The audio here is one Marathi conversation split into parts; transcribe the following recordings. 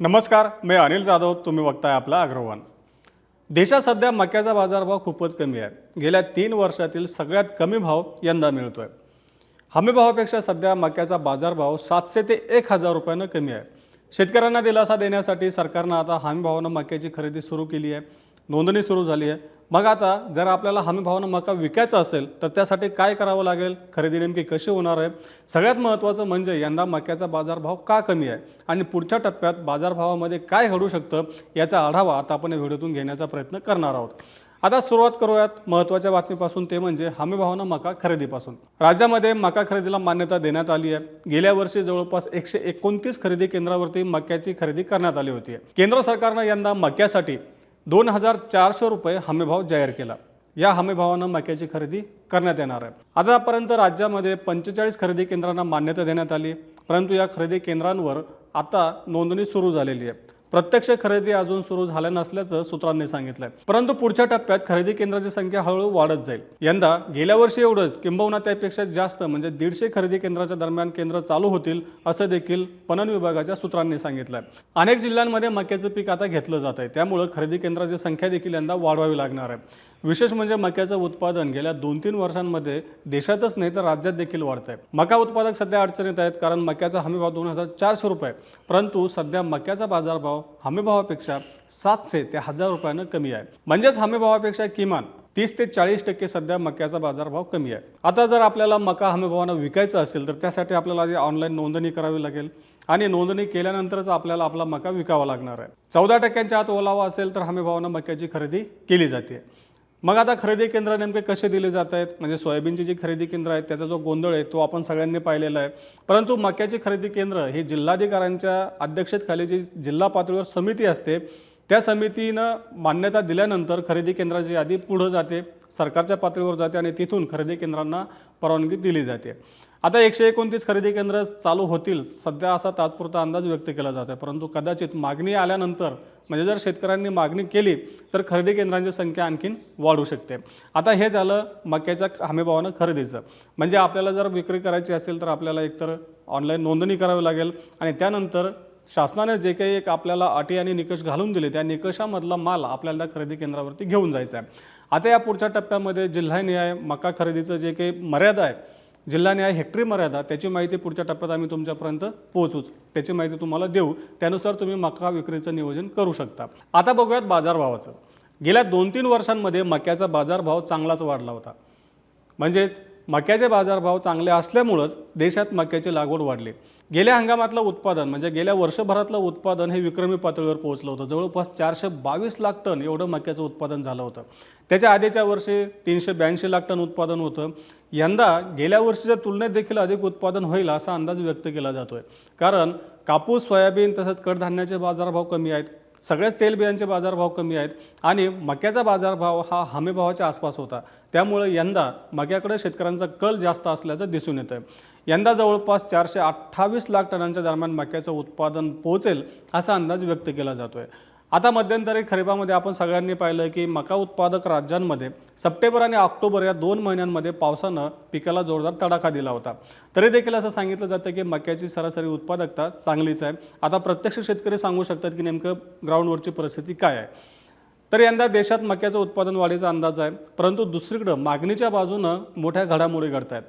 नमस्कार मी अनिल जाधव तुम्ही बघताय आपला अग्रवान. देशात सध्या मक्याचा बाजारभाव खूपच कमी आहे. गेल्या तीन वर्षातील सगळ्यात कमी भाव यंदा मिळतोय. हमीभावापेक्षा सध्या मक्याचा बाजारभाव सातशे ते एक हजार रुपयानं कमी आहे. शेतकऱ्यांना दिलासा देण्यासाठी सरकारनं आता हमीभावानं मक्याची खरेदी सुरू केली आहे. नोंदणी सुरू झाली आहे. मग आता जर आपल्याला हमीभावानं मका विकायचा असेल तर त्यासाठी काय करावं लागेल? खरेदी नेमकी कशी होणार आहे? सगळ्यात महत्त्वाचं म्हणजे यंदा मक्याचा बाजारभाव का कमी आहे? आणि पुढच्या टप्प्यात बाजारभावामध्ये काय घडू शकतं? याचा आढावा आता आपण या व्हिडिओतून घेण्याचा प्रयत्न करणार आहोत. आता सुरुवात करूयात. महत्त्वाच्या बातमीपासून ते म्हणजे हमीभावानं मका खरेदीपासून. राज्यामध्ये मका खरेदीला मान्यता देण्यात आली आहे. गेल्या वर्षी जवळपास एकशे एकोणतीस खरेदी केंद्रावरती मक्याची खरेदी करण्यात आली होती. केंद्र सरकारनं यंदा मक्यासाठी दोन हजार चारशे रुपये हमीभाव जाहीर केला. या हमीभावानं मक्याची खरेदी करण्यात येणार आहे. आतापर्यंत राज्यामध्ये पंचेचाळीस खरेदी केंद्रांना मान्यता देण्यात आली परंतु या खरेदी केंद्रांवर आता नोंदणी सुरू झालेली आहे. प्रत्यक्ष खरेदी अजून सुरू झाल्या नसल्याचं सूत्रांनी सांगितलंय. परंतु पुढच्या टप्प्यात खरेदी केंद्राची संख्या हळूहळू वाढत जाईल. यंदा गेल्या वर्षी एवढंच किंबहुना त्यापेक्षा जास्त म्हणजे दीडशे खरेदी केंद्राच्या दरम्यान केंद्र चालू होतील असं देखील पणन विभागाच्या सूत्रांनी सांगितलंय. अनेक जिल्ह्यांमध्ये मक्याचं पीक आता घेतलं जात आहे त्यामुळं खरेदी केंद्राची संख्या देखील यंदा वाढवावी लागणार आहे. विशेष म्हणजे मक्याचं उत्पादन गेल्या दोन तीन वर्षांमध्ये देशातच नाही तर राज्यात देखील वाढत आहे मका उत्पादक सध्या अडचणीत आहेत कारण मक्याचा हमीभाव दोन हजार चारशे रुपये. परंतु सध्या मक्याचा बाजारभाव हमीभावापेक्षा सातशे ते हजार रुपयानं कमी आहे. म्हणजेच हमीभावापेक्षा किमान तीस ते चाळीस टक्के सध्या मक्याचा बाजारभाव कमी आहे. आता जर आपल्याला मका हमीभावानं विकायचा असेल तर त्यासाठी आपल्याला आधी ऑनलाईन नोंदणी करावी लागेल आणि नोंदणी केल्यानंतरच आपल्याला आपला मका विकावा लागणार आहे. चौदा टक्क्यांच्या आत ओलावा असेल तर हमीभावानं मक्याची खरेदी केली जाते. मग आता खरेदी केंद्र नेमके कसे दिले जात आहेत? म्हणजे सोयाबीनची जी खरेदी केंद्र आहेत त्याचा जो गोंधळ आहे तो आपण सगळ्यांनी पाहिलेला आहे. परंतु मक्याची खरेदी केंद्र हे जिल्हाधिकाऱ्यांच्या अध्यक्षतेखाली जी जिल्हा पातळीवर समिती असते त्या समितीनं मान्यता दिल्यानंतर खरेदी केंद्राची यादी पुढं जाते सरकारच्या पातळीवर जाते आणि तिथून खरेदी केंद्रांना परवानगी दिली जाते. आता एकशे एकोणतीस खरेदी केंद्र चालू होतील. सध्या असा तात्पुरता अंदाज व्यक्त केला जातो आहे परंतु कदाचित मागणी आल्यानंतर म्हणजे जर शेतकऱ्यांनी मागणी केली तर खरेदी केंद्रांची संख्या आणखीन वाढू शकते. आता हे झालं मक्याच्या हमीभावानं खरेदीचं. म्हणजे आपल्याला जर विक्री करायची असेल तर आपल्याला एकतर ऑनलाईन नोंदणी करावी लागेल आणि त्यानंतर शासनाने जे काही एक आपल्याला अटी आणि निकष घालून दिले त्या निकषामधला माल आपल्याला खरेदी केंद्रावरती घेऊन जायचा आहे. आता या पुढच्या टप्प्यामध्ये जिल्हानिहाय मका खरेदीचं जे काही मर्यादा आहे जिल्हानिहाय हेक्टरी मर्यादा त्याची माहिती पुढच्या टप्प्यात आम्ही तुमच्यापर्यंत पोहोचूच. त्याची माहिती तुम्हाला देऊ. त्यानुसार तुम्ही मका विक्रीचं नियोजन करू शकता. आता बघूयात बाजारभावाचं. गेल्या दोन तीन वर्षांमध्ये मक्याचा बाजारभाव चांगलाच वाढला होता. म्हणजेच मक्याचे बाजारभाव चांगले असल्यामुळंच देशात मक्याची लागवड वाढली. गेल्या हंगामातलं उत्पादन म्हणजे गेल्या वर्षभरातलं उत्पादन हे विक्रमी पातळीवर पोहोचलं होतं. जवळपास चारशे बावीस लाख टन एवढं मक्याचं उत्पादन झालं होतं. त्याच्या आधीच्या वर्षी तीनशे ब्याऐंशी लाख टन उत्पादन होतं. यंदा गेल्या वर्षीच्या तुलनेत देखील अधिक उत्पादन होईल असा अंदाज व्यक्त केला जातोय. कारण कापूस सोयाबीन तसंच कडधान्याचे बाजारभाव कमी आहेत. सगळ्याच तेलबियांचे बाजारभाव कमी आहेत आणि मक्याचा बाजारभाव हा हमीभावाच्या आसपास होता. त्यामुळे यंदा मक्याकडे शेतकऱ्यांचा कल जास्त असल्याचं दिसून येतं यंदा जवळपास चारशे अठ्ठावीस लाख टनांच्या दरम्यान मक्याचं उत्पादन पोहोचेल असा अंदाज व्यक्त केला जातोय. आता मध्यंतरी खरीपामध्ये आपण सगळ्यांनी पाहिलं की मका उत्पादक राज्यांमध्ये सप्टेंबर आणि ऑक्टोबर या दोन महिन्यांमध्ये पावसानं पिकाला जोरदार तडाखा दिला होता. तरी देखील असं सांगितलं जातं की मक्याची सरासरी उत्पादकता चांगलीच आहे. आता प्रत्यक्ष शेतकरी सांगू शकतात की नेमकं ग्राउंडवरची परिस्थिती काय आहे. तर यंदा देशात मक्याचं उत्पादन वाढीचा अंदाज आहे परंतु दुसरीकडं मागणीच्या बाजूनं मोठ्या घडामोडी घडत आहेत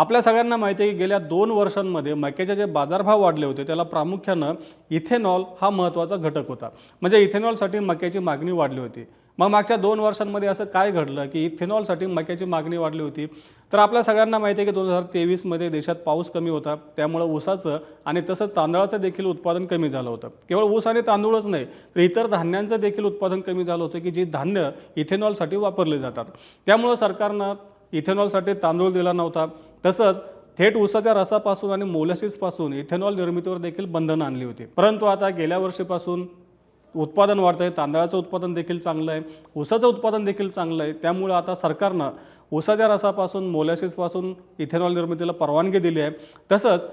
आपल्या सगळ्यांना माहिती आहे की गेल्या दोन वर्षांमध्ये मक्याचे जे बाजारभाव वाढले होते त्याला प्रामुख्यानं इथेनॉल हा महत्त्वाचा घटक होता. म्हणजे इथेनॉलसाठी मक्याची मागणी वाढली होती. मग मागच्या दोन वर्षांमध्ये असं काय घडलं की इथेनॉलसाठी मक्याची मागणी वाढली होती? तर आपल्या सगळ्यांना माहिती आहे की दोन हजार तेवीसमध्ये देशात पाऊस कमी होता. त्यामुळं ऊसाचं आणि तसंच तांदळाचं देखील उत्पादन कमी झालं होतं. केवळ ऊस आणि तांदूळच नाही तर इतर धान्यांचं देखील उत्पादन कमी झालं होतं की जी धान्य इथेनॉलसाठी वापरली जातात. त्यामुळं सरकारनं इथेनॉलसाठी तांदूळ दिला नव्हता. तसंच थेट ऊसाच्या रसापासून आणि मोलॅसिसपासून इथेनॉल निर्मितीवर देखील बंधनं आणली होती. परंतु आता गेल्या वर्षीपासून उत्पादन वाढतं आहे तांदळाचं उत्पादन देखील चांगलं आहे ऊसाचं उत्पादन देखील चांगलं आहे त्यामुळं आता सरकारनं ऊसाच्या रसापासून मोलॅसिसपासून इथेनॉल निर्मितीला परवानगी दिली आहे. तसंच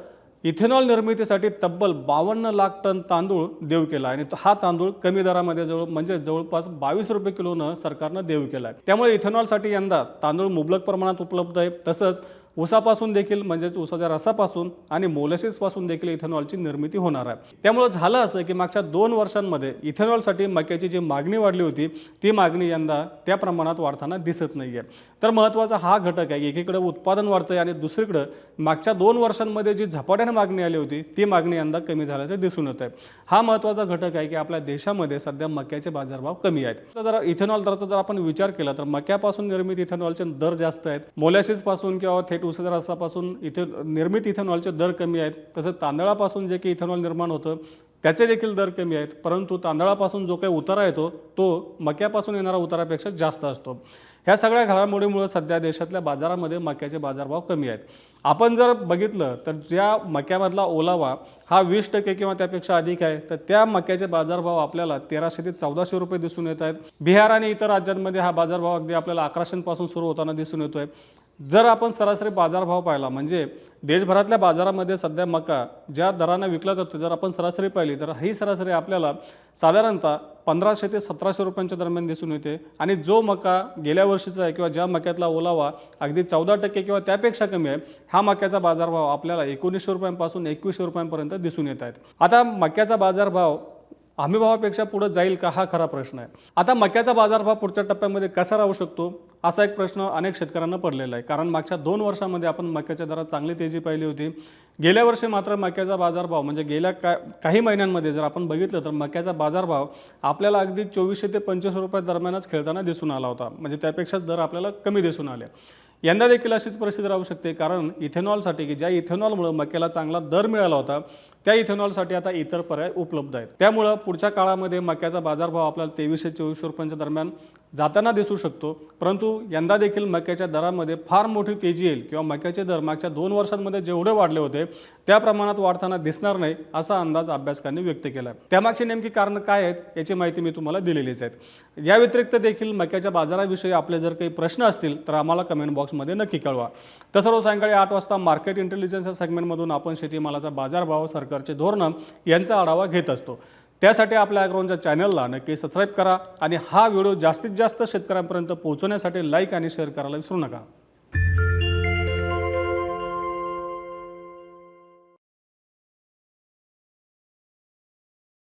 इथेनॉल निर्मितीसाठी तब्बल बावन्न लाख टन तांदूळ देऊ केला आणि हा तांदूळ कमी दरामध्ये जवळ म्हणजे जवळपास बावीस रुपये किलोनं सरकारनं देऊ केला आहे. त्यामुळे इथेनॉलसाठी यंदा तांदूळ मुबलक प्रमाणात उपलब्ध आहे. तसंच ऊसापासून देखील म्हणजेच ऊसाच्या रसापासून आणि मोलॅसिसपासून देखील इथेनॉलची निर्मिती होणार आहे. त्यामुळं झालं असं की मागच्या दोन वर्षांमध्ये इथेनॉलसाठी मक्याची जी मागणी वाढली होती ती मागणी यंदा त्या प्रमाणात वाढताना दिसत नाही आहे तर महत्त्वाचा हा घटक आहे एकीकडे उत्पादन वाढतं आहे आणि दुसरीकडं मागच्या दोन वर्षांमध्ये जी झपाट्याने मागणी आली होती ती मागणी यंदा कमी झाल्याचं दिसून येत आहे. हा महत्त्वाचा घटक आहे की आपल्या देशामध्ये सध्या मक्याचे बाजारभाव कमी आहेत. तर जर इथेनॉल दराचा जर आपण विचार केला तर मक्यापासून निर्मित इथेनॉलचे दर जास्त आहेत. मोलॅसिसपासून किंवा थेट ऊसाच्या रसापासून इथे निर्मित इथेनॉलचे दर कमी आहेत. तसंच तांदळापासून जे काही इथेनॉल निर्माण होतं त्याचे देखील दर कमी आहेत. परंतु तांदळापासून जो काही उतारा येतो तो मक्यापासून येणारा उतारापेक्षा जास्त असतो. ह्या सगळ्या घडामोडीमुळे सध्या देशातल्या बाजारामध्ये मक्याचे बाजारभाव कमी आहेत. आपण जर बघितलं तर ज्या मक्यामधला ओलावा हा वीस टक्के किंवा त्यापेक्षा अधिक आहे तर त्या मक्याचे बाजारभाव आपल्याला तेराशे ते चौदाशे रुपये दिसून येत आहेत. बिहार आणि इतर राज्यांमध्ये हा बाजारभाव अगदी आपल्याला अकराशेपासून सुरू होताना दिसून येतोय. जर आपण सरासरी बाजारभाव पाहिला म्हणजे देशभरातल्या बाजारामध्ये सध्या मका ज्या दरानं विकला जातो जर आपण सरासरी पाहिली तर ही सरासरी आपल्याला साधारणतः पंधराशे ते सतराशे रुपयांच्या दरम्यान दिसून येते. आणि जो मका गेल्या वर्षीचा आहे किंवा ज्या मक्यातला ओलावा अगदी चौदा टक्के किंवा त्यापेक्षा कमी आहे हा मक्याचा बाजारभाव आपल्याला एकोणीसशे रुपयांपासून एकवीसशे रुपयांपर्यंत दिसून येत आहेत. आता मक्याचा बाजारभाव हमीभावापेक्षा पुढे जाईल का हा खरा प्रश्न आहे. आता मक्याचा बाजारभाव पुढच्या टप्प्यामध्ये कसा राहू शकतो? असा एक प्रश्न अनेक शेतकऱ्यांना पडलेला आहे. कारण मागच्या दोन वर्षामध्ये आपण मक्याच्या दरात चांगली तेजी पाहिली होती. गेल्या वर्षी मात्र मक्याचा बाजारभाव म्हणजे गेल्या का काही महिन्यांमध्ये जर आपण बघितलं तर मक्याचा बाजारभाव आपल्याला अगदी चोवीसशे ते पंचवीस रुपये दरम्यानच खेळताना दिसून आला होता. म्हणजे त्यापेक्षा दर आपल्याला कमी दिसून आले. यंदा देखील अशीच परिस्थिती राहू शकते. कारण इथेनॉलसाठी की ज्या इथेनॉलमुळं मक्याला चांगला दर मिळाला होता त्या इथेनॉलसाठी आता इतर पर्याय उपलब्ध आहेत. त्यामुळं पुढच्या काळामध्ये मक्याचा बाजारभाव आपल्याला तेवीसशे चोवीसशे रुपयांच्या दरम्यान जाताना दिसू शकतो. परंतु यंदा देखील मक्याच्या दरामध्ये फार मोठी तेजी येईल किंवा मक्याचे दर मागच्या दोन वर्षांमध्ये जेवढे वाढले होते त्या प्रमाणात वाढताना दिसणार नाही असा अंदाज अभ्यासकांनी व्यक्त केला आहे त्यामागची नेमकी कारणं काय आहेत याची माहिती मी तुम्हाला दिलेलीच आहेत. या व्यतिरिक्त देखील मक्याच्या बाजाराविषयी आपले जर काही प्रश्न असतील तर आम्हाला कमेंट बॉक्समध्ये नक्की कळवा. तसं सर्व सायंकाळी आठ वाजता मार्केट इंटेलिजन्स या सेगमेंटमधून आपण शेतीमालाचा बाजारभाव सरकारचे धोरणं यांचा आढावा घेत असतो. त्यासाठी आपल्या अॅग्रोनच्या चॅनलला नक्की सबस्क्राईब करा आणि हा व्हिडिओ जास्तीत जास्त शेतकऱ्यांपर्यंत पोहोचवण्यासाठी लाईक आणि शेअर करायला विसरू नका.